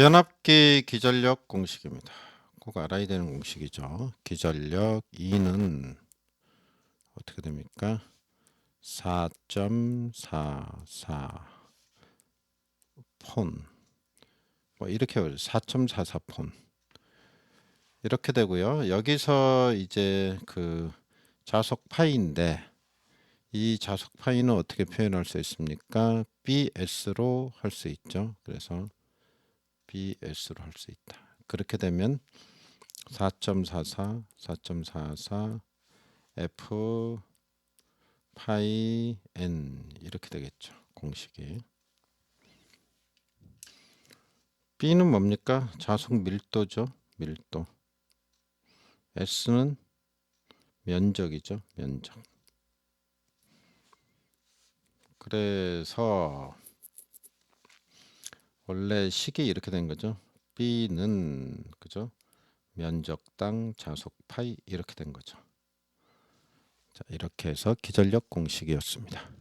변압기 기전력 공식입니다. 꼭 알아야 되는 공식이죠. 기전력 E는 어떻게 됩니까? 4.44 폰. 뭐 이렇게 4.44 폰. 이렇게 되고요. 여기서 이제 그 자속 파이인데 이 자속 파이는 어떻게 표현할 수 있습니까? BS로 할 수 있죠. 그래서 BS로 할 수 있다. 그렇게 되면 4.44, 4.44 F 파이 N 이렇게 되겠죠. 공식이. B는 뭡니까? 자속 밀도죠. 밀도. S는 면적이죠. 면적. 그래서 원래 식이 이렇게 된 거죠. B는 그죠? 면적당 자속 파이 이렇게 된 거죠. 자, 이렇게 해서 기전력 공식이었습니다.